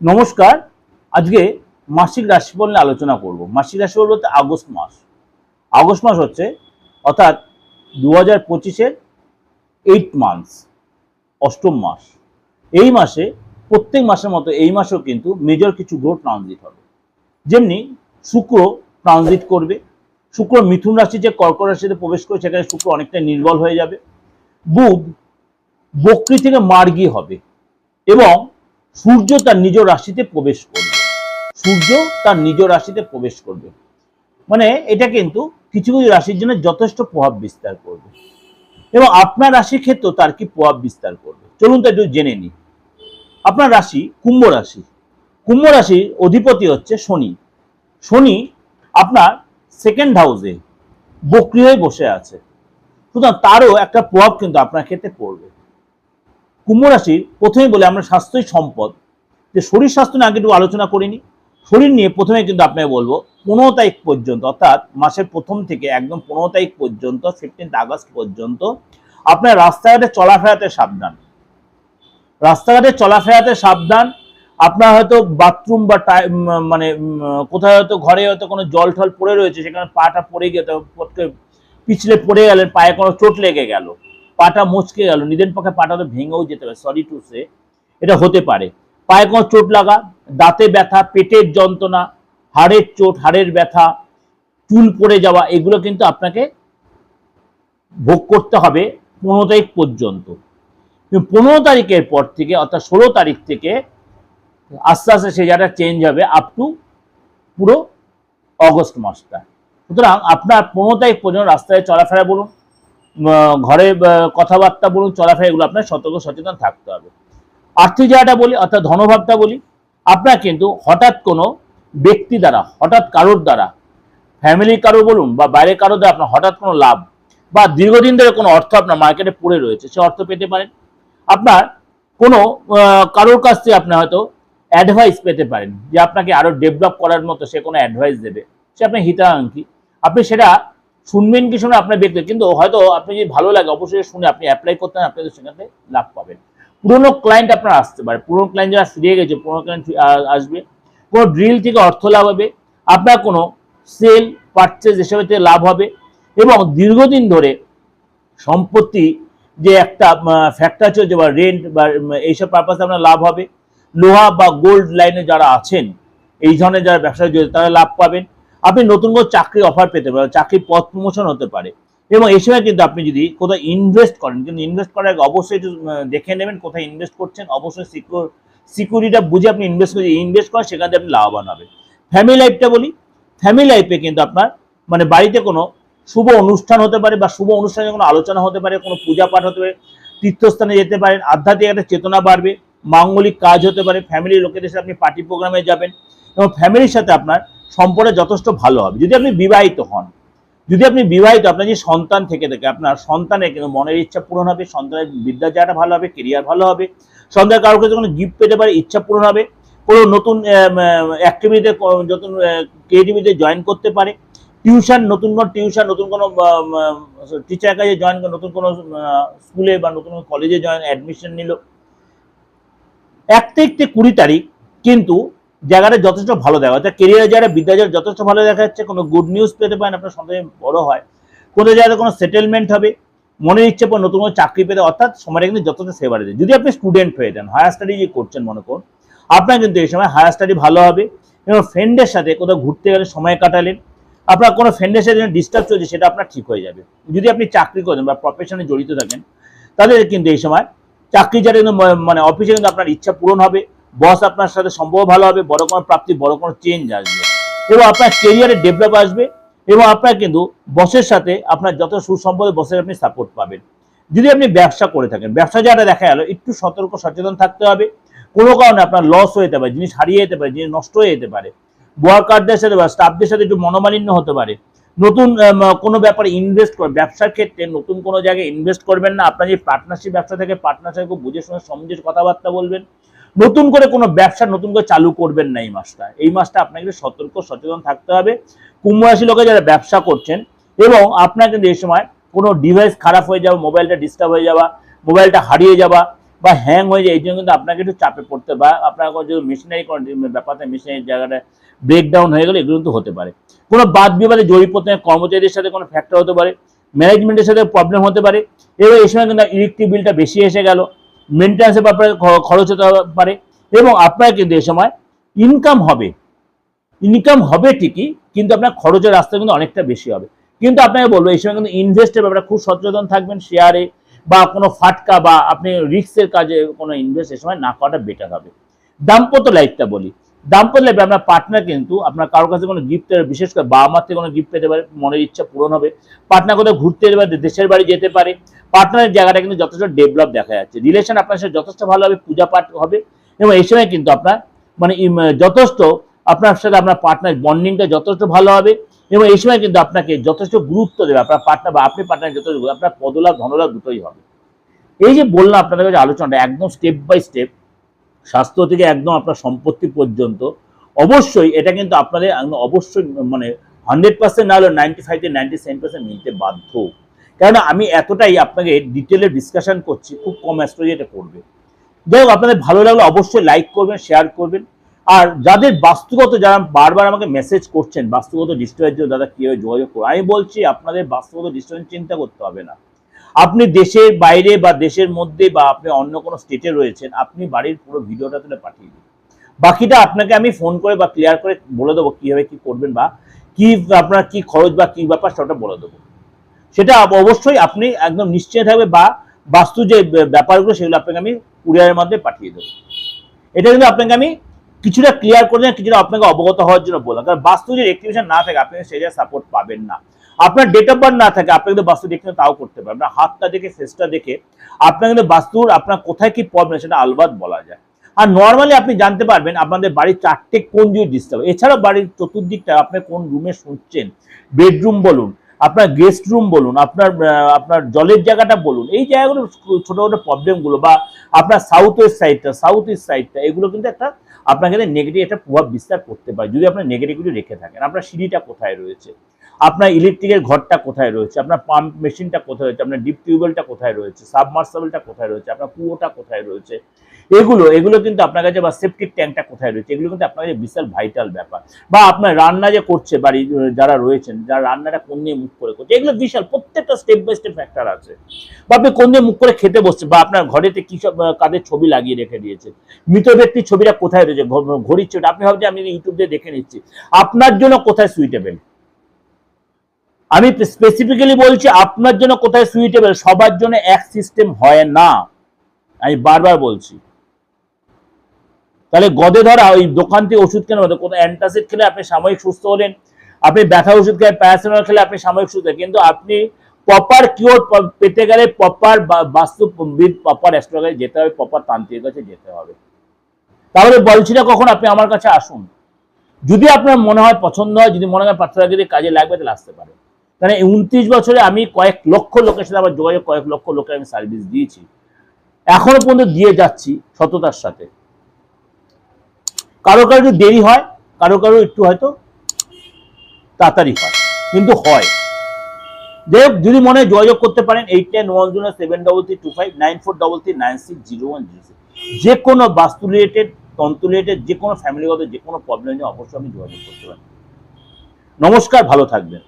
নমস্কার। আজকে মাসিক রাশিফল নিয়ে আলোচনা করব। মাসিক রাশিফল বলতে আগস্ট মাস। আগস্ট মাস হচ্ছে, অর্থাৎ দু হাজার পঁচিশের এইট মান্থস অষ্টম মাস। এই মাসে, প্রত্যেক মাসের মতো এই মাসেও কিন্তু মেজর কিছু গ্রহ ট্রানজিট হবে। যেমনি শুক্র ট্রানজিট করবে। শুক্র মিথুন রাশি যে কর্কট রাশিতে প্রবেশ করে, সেখানে শুক্র অনেকটা নির্বল হয়ে যাবে। বুধ বক্রি থেকে মার্গী হবে। এবং সূর্য তার নিজ রাশিতে প্রবেশ করবে। সূর্য তার নিজ রাশিতে প্রবেশ করবে। মানে এটা কিন্তু কিছু কিছু রাশির জন্য যথেষ্ট প্রভাব বিস্তার করবে। এবং আপনার রাশির ক্ষেত্রেও তার কি প্রভাব বিস্তার করবে? চলুন তো একটু জেনে নিই। আপনার রাশি কুম্ভ রাশি। কুম্ভ রাশির অধিপতি হচ্ছে শনি। শনি আপনার সেকেন্ড হাউসে বক্রি হয়ে বসে আছে। সুতরাং তারও একটা প্রভাব কিন্তু আপনার ক্ষেত্রে পড়বে। কুম্ভ রাশির প্রথমে বলে আমরা স্বাস্থ্যই সম্পদ। যে শরীর স্বাস্থ্য নিয়ে আগে একটু আলোচনা করিনি, শরীর নিয়ে প্রথমে কিন্তু আপনাকে বলব পনেরো তারিখ পর্যন্ত, অর্থাৎ মাসের প্রথম থেকে একদম পনেরো তারিখ পর্যন্ত ফিফটিন্থ আগস্ট পর্যন্ত আপনার রাস্তাঘাটে চলাফেরাতে সাবধান। রাস্তাঘাটে চলাফেরাতে সাবধান, আপনার হয়তো বাথরুম বা মানে কোথাও হয়তো ঘরে হয়তো কোনো জল টল পড়ে রয়েছে, সেখানে পাটা পড়ে গিয়ে পিছলে পড়ে গেলেন, পায়ে কোনো চোট লেগে গেল। পাটা মুচকে গেল, নিজের পক্ষে পাটা তো ভেঙেও যেতে পারে সরি টু সে এটা হতে পারে। পায়ে কোনো চোট লাগা, দাঁতে ব্যথা, পেটের যন্ত্রণা, হাড়ের চোট, হাড়ের ব্যথা, চুল পড়ে যাওয়া, এগুলো কিন্তু আপনাকে ভোগ করতে হবে পনেরো তারিখ পর্যন্ত। পনেরো তারিখের পর থেকে, অর্থাৎ ষোলো তারিখ থেকে আস্তে আস্তে সে জায়গাটা চেঞ্জ হবে আপ টু পুরো অগস্ট মাসটা। সুতরাং আপনার পনেরো তারিখ পর্যন্ত রাস্তায় চলাফেরা বলুন ঘরে কথাবার্তা বলুন, চলাফেরা এগুলো আপনার সতর্ক, সচেতন থাকতে হবে। আর্থিক জায়গাটা বলি, অর্থাৎ ধনভাবটা বলি, আপনার কিন্তু হঠাৎ কোনো ব্যক্তি দ্বারা, হঠাৎ কারোর দ্বারা ফ্যামিলির কারও বলুন বা বাইরে কারও দ্বারা আপনার হঠাৎ কোনো লাভ বা দীর্ঘদিন ধরে কোনো অর্থ আপনার মার্কেটে পড়ে রয়েছে, সে অর্থ পেতে পারেন। আপনার কোনো কারোর কাছ থেকে আপনি হয়তো অ্যাডভাইস পেতে পারেন, যে আপনাকে আরও ডেভেলপ করার মতো সে কোনো অ্যাডভাইস দেবে, সে আপনার হিতাকাঙ্ক্ষী। আপনি সেটা শুনবেন কি শুনে আপনার ব্যক্তি কিন্তু হয়তো আপনি যদি ভালো লাগে, অবশ্যই শুনে আপনি অ্যাপ্লাই করতেন আপনি তো সেখানে লাভ পাবেন। পুরোনো ক্লায়েন্ট আপনার আসতে পারে। পুরোনো ক্লায়েন্ট যারা ফিরে গেছে, পুরোনো ক্লায়েন্ট আসবে কোনো ড্রিল থেকে অর্থ লাভ হবে, আপনার কোনো সেল পারচেজ থেকে লাভ হবে এবং দীর্ঘদিন ধরে সম্পত্তি যে একটা ফ্যাক্টর চলছে বা রেন্ট বা এইসব পারপাসে আপনার লাভ হবে। লোহা বা গোল্ড লাইনে যারা আছেন, এই ধরনের যারা ব্যবসা জড়িত তারা লাভ পাবেন। আপনি নতুন কোনো চাকরির অফার পেতে পারেন চাকরির পথ প্রমোশন হতে পারে। এবং এই সময় কিন্তু আপনি যদি কোথাও ইনভেস্ট করেন, কিন্তু ইনভেস্ট করার আগে অবশ্যই একটু দেখে নেবেন কোথায় ইনভেস্ট করছেন, অবশ্যই সিকিউর সিকিউরিটিটা বুঝে আপনি ইনভেস্ট করে ইনভেস্ট করেন, সেখান থেকে আপনি লাভবান হবেন। ফ্যামিলি লাইফটা বলি ফ্যামিলি লাইফে কিন্তু আপনার মানে বাড়িতে কোনো শুভ অনুষ্ঠান হতে পারে বা শুভ অনুষ্ঠানে কোনো আলোচনা হতে পারে, কোনো পূজা পাঠ হতে পারে, তীর্থস্থানে যেতে পারেন, আধ্যাত্মিক একটা চেতনা বাড়বে, মাঙ্গলিক কাজ হতে পারে ফ্যামিলির লোকেদের সাথে আপনি পার্টি প্রোগ্রামে যাবেন এবং ফ্যামিলির সাথে আপনার সম্পর্ক যথেষ্ট ভালো হবে। যদি আপনি বিবাহিত হন, যদি আপনি বিবাহিত, আপনার যে সন্তান থেকে থাকে, আপনার সন্তানের কিন্তু মনের ইচ্ছা পূরণ হবে, সন্তানের বিদ্যা যাটা ভালো হবে কেরিয়ার ভালো হবে, সন্তান কারোর কাছে কোনো গিফট পেতে পারে, ইচ্ছা পূরণ হবে, কোনো নতুন অ্যাক্টিভিটিতে নতুন ক্রিয়েটিভিটিতে জয়েন করতে পারে টিউশন নতুন কোনো টিউশন নতুন কোনো টিচার কাছে জয়েন নতুন কোনো স্কুলে বা নতুন কোনো কলেজে জয়েন অ্যাডমিশন নিল। এক থেকে কুড়ি তারিখ কিন্তু জায়গাটা যথেষ্ট ভালো দেখা অর্থাৎ কেরিয়ারের জায়গাটা বিদ্যালয়ের যথেষ্ট ভালো দেখা যাচ্ছে কোনো গুড নিউজ পেতে পারেন, আপনার সন্তান বড় হয়। কোনো জায়গায় কোনো সেটেলমেন্ট হবে, মনের ইচ্ছে পর নতুন কোনো চাকরি পেতে, অর্থাৎ সময়টা কিন্তু যথেষ্ট সেবারে যায় যদি আপনি স্টুডেন্ট হয়ে যান হায়ার স্টাডি যে করছেন, মনে করুন, আপনার কিন্তু এই সময় হায়ার স্টাডি ভালো হবে এবং ফ্রেন্ডের সাথে কোথাও ঘুরতে গেলে সময় কাটালেন, আপনার কোনো ফ্রেন্ডের সাথে ডিস্টার্ব চলছে, সেটা আপনার ঠিক হয়ে যাবে। যদি আপনি চাকরি করেন বা প্রফেশনে জড়িত থাকেন, তাদের কিন্তু এই সময় চাকরি যারা কিন্তু মানে অফিসে কিন্তু আপনার ইচ্ছা পূরণ হবে। বস আপনার সাথে সম্ভব ভালো হবে, বড় কোনো প্রাপ্তি, বড় কোনো চেঞ্জ আসবে। এবং আপনার কেরিয়ারে ডেভেলপ আসবে এবং আপনার কিন্তু বসের সাথে আপনার যত সুসম্পদে বসের আপনি সাপোর্ট পাবেন। যদি আপনি ব্যবসা করে থাকেন, ব্যবসা যারা দেখা গেল, একটু সতর্ক, সচেতন থাকতে হবে। কোনো কারণে আপনার লস হয়ে যেতে পারে, জিনিস হারিয়ে যেতে পারে, জিনিস নষ্ট হয়ে যেতে পারে। ওয়ার্কারদের সাথে বা স্টাফদের সাথে একটু মনোমালিন্য হতে পারে। নতুন কোনো ব্যাপারে ইনভেস্ট করে, ব্যবসার ক্ষেত্রে নতুন কোনো জায়গায় ইনভেস্ট করবেন না। আপনার যে পার্টনারশিপ ব্যবসা থেকে পার্টনারশিপ বুঝে শুনে, সমঝে কথাবার্তা বলবেন। নতুন করে কোনো ব্যবসা নতুন করে চালু করবেন না এই মাসটা। এই মাসটা আপনাকে সতর্ক, সচেতন থাকতে হবে। কুম্ভ রাশি লোকে যারা ব্যবসা করছেন এবং আপনার কিন্তু এই সময় কোনো ডিভাইস খারাপ হয়ে যাওয়া মোবাইলটা ডিস্টার্ব হয়ে যাওয়া মোবাইলটা হারিয়ে যাওয়া বা হ্যাং হয়ে যায় এই জন্য কিন্তু আপনাকে একটু চাপে পড়তে বা আপনার কোনো যদি মেশিনারি কোনো ব্যাপারটা মেশিনারি জায়গাটা ব্রেকডাউন হয়ে গেলে এগুলো কিন্তু হতে পারে। কোনো বাদ বিবাদে জড়িত কর্মচারীদের সাথে কোনো ফ্যাক্টর হতে পারে ম্যানেজমেন্টের সাথে প্রবলেম হতে পারে এবার এই সময় কিন্তু ইলেকট্রিক বিলটা বেশি এসে গেল। মেনটেন্যান্সের ব্যাপারে খরচ হতে পারে। এবং আপনার কিন্তু এ সময় ইনকাম হবে। ইনকাম হবে ঠিকই, কিন্তু আপনার খরচের রাস্তা কিন্তু অনেকটা বেশি হবে। কিন্তু আপনাকে বলব, এই সময় কিন্তু ইনভেস্টের ব্যাপারে খুব সচেতন থাকবেন শেয়ারে বা কোনো ফাটকা বা আপনি রিক্সের কাজে কোনো ইনভেস্ট এ সময় না করাটা বেটার হবে। দাম্পত্য লাইফটা বলি। দাম্পত্য লাইফে আপনার পার্টনার কিন্তু আপনার কারোর কাছে কোনো গিফট বিশেষ করে বাবা মার থেকে কোনো গিফট পেতে পারে, মনের ইচ্ছা পূরণ হবে। পার্টনার কোথাও ঘুরতে যেতে পারে দেশের বাড়ি যেতে পারে। পার্টনারের জায়গাটা কিন্তু যথেষ্ট ডেভেলপ দেখা যাচ্ছে। রিলেশন আপনার সাথে যথেষ্ট ভালো হবে পূজা পাঠ হবে এবং এই সময় কিন্তু আপনার মানে যথেষ্ট আপনার সাথে আপনার পার্টনার বন্ডিংটা যথেষ্ট ভালো হবে এবং এই সময় কিন্তু আপনাকে যথেষ্ট গুরুত্ব দেবে। আপনার পার্টনার বা আপনি পার্টনার যথেষ্ট আপনার পদলাভ, ধনলাভ দুটোই হবে। এই যে বললাম আপনাদের কাছে আলোচনাটা একদম স্টেপ বাই স্টেপ স্বাস্থ্য থেকে একদম আপনার সম্পত্তি পর্যন্ত। অবশ্যই এটা কিন্তু আপনাদের অবশ্যই মানে হান্ড্রেড পার্সেন্ট না হলেও নাইনটি ফাইভ থেকে নাইনটি সেভেন পার্সেন্ট মিলতে বাধ্য। কেননা আমি এতটাই আপনাকে ডিটেলে ডিসকাশন করছি, খুব কম অ্যাস্ট্রোলজি এটা করবে। যাই হোক, আপনাদের ভালো লাগলে অবশ্যই লাইক করবেন শেয়ার করবেন। আর যাদের বাস্তুগত, যারা বারবার আমাকে মেসেজ করছেন, বাস্তুগত ডিস্টার্বের জন্য দাদা কীভাবে যোগাযোগ করব আমি বলছি, আপনাদের বাস্তুগত ডিস্টার্বের চিন্তা করতে হবে না। আপনি দেশের বাইরে বা দেশের মধ্যে বা আপনি অন্য কোনো স্টেটে রয়েছেন, আপনি বাড়ির পুরো ভিডিওটা তুলে পাঠিয়ে দিন। বাকিটা আপনাকে আমি ফোন করে বা ক্লিয়ার করে বলে দেবো কীভাবে কী করবেন বা কি আপনার কি খরচ বা কি ব্যাপার সেটা বলে দেবো। সেটা অবশ্যই আপনি একদম নিশ্চয় থাকবে বা বাস্তু যে ব্যাপারগুলো সেগুলো আপনাকে আমি কুরিয়ারের মাধ্যমে পাঠিয়ে দেবো। এটা কিন্তু আপনাকে আমি কিছুটা ক্লিয়ার করে কিছুটা আপনাকে অবগত হওয়ার জন্য বললাম। কারণ বাস্তু যে রেক্টিভেশন না থাকে, আপনি সেই সাপোর্ট পাবেন না। আপনার ডেট অফ বার্থ না থাকে আপনি কিন্তু বাস্তু দেখতে তাও করতে পারবেন আপনার হাতটা দেখে ফেসটা দেখে আপনার কিন্তু বাস্তুর আপনার কোথায় কি প্রবলেম সেটা আলবাদ বলা যায়। আর নর্মালি আপনি জানতে পারবেন আপনাদের বাড়ির চারটে কোন দিয়ে ডিস্টার্ব এছাড়াও বাড়ির চতুর্দিকটা আপনি কোন রুমে শুনছেন? বেডরুম বলুন, আপনার গেস্ট রুম বলুন, আপনার আপনার জলের জায়গাটা বলুন, এই জায়গাগুলো ছোট ছোট প্রবলেমগুলো বা আপনার সাউথ ওয়েস্ট সাইডটা সাউথ ইস্ট সাইডটা এগুলো কিন্তু একটা আপনার কাছে নেগেটিভ একটা প্রভাব বিস্তার করতে পারে, যদি আপনার নেগেটিভগুলি রেখে থাকেন। আপনার সিঁড়িটা কোথায় রয়েছে? আপনার ইলেকট্রিকের ঘরটা কোথায় রয়েছে? আপনার পাম্প মেশিনটা কোথায় রয়েছে? আপনার ডিপ টিউবওয়েলটা কোথায় রয়েছে? সাবমার্সাবলটা কোথায় রয়েছে? আপনার কুয়োটা কোথায় রয়েছে? এগুলো এগুলো কিন্তু আপনার কাছে বা সেপটিক ট্যাঙ্কটা কোথায় রয়েছে? এগুলো কিন্তু আপনার কাছে বিশাল ভাইটাল ব্যাপার। বা আপনার রান্না যে করছে বাড়ি যারা রয়েছেন, যারা রান্নাটা কোন দিয়ে মুখ করে করছে, এগুলো বিশাল, প্রত্যেকটা স্টেপ বাই স্টেপ ফ্যাক্টর আছে। বা আপনি কোন দিয়ে মুখ করে খেতে বসছে, বা আপনার ঘরেতে কি সব কাদের ছবি লাগিয়ে রেখে দিয়েছে? মৃত ব্যক্তির ছবিটা কোথায় রয়েছে? ঘড়ির ছবিটা আপনি ভাবছেন, আমি ইউটিউব দিয়ে দেখে নিচ্ছি। আপনার জন্য কোথায় সুইটেবল আমি স্পেসিফিক্যালি বলছি আপনার জন্য কোথায় সুইটেবল সবার জন্য এক সিস্টেম হয় না। আমি বারবার বলছি। তাহলে গদে ধরা, ওই দোকান থেকে ওষুধ কেন হতো কোনো অ্যান্টাসিড খেলে আপনি সাময়িক সুস্থ হলেন, আপনি ব্যথা ওষুধ খেলে প্যারাসিটামল খেলে আপনি সাময়িক সুস্থ। কিন্তু আপনি প্রপার কিওর পেতে গেলে প্রপার বাস্তুবিদ প্রপার অ্যাস্ট্রোলজি যেতে হবে প্রপার তান্ত্রিকের কাছে যেতে হবে। তাহলে বলছি না কখন আপনি আমার কাছে আসুন। যদি আপনার মনে হয় পছন্দ হয়, যদি মনে হয় পাত্রাগিরি কাজে লাগবে, তাহলে আসতে পারে এই উনত্রিশ বছরে আমি কয়েক লক্ষ লোকের সাথে আমার যোগাযোগ, কয়েক লক্ষ লোকের আমি সার্ভিস দিয়েছি। এখনও পর্যন্ত দিয়ে যাচ্ছি সততার সাথে। কারও কারও একটু দেরি হয়, কারও কারও একটু হয়তো তাড়াতাড়ি হয়, কিন্তু হয়। যাই যদি মনে হয় যোগাযোগ করতে পারেন eight nine one zero seven double three two five nine four double three nine six zero one zero six যে কোনো বাস্তু রিলেটেড তন্ত্র রিলেটেড যে কোনো ফ্যামিলিগত যে কোনো প্রবলেম নিয়ে অবশ্যই আমি যোগাযোগ করতে পারি। নমস্কার, ভালো থাকবেন।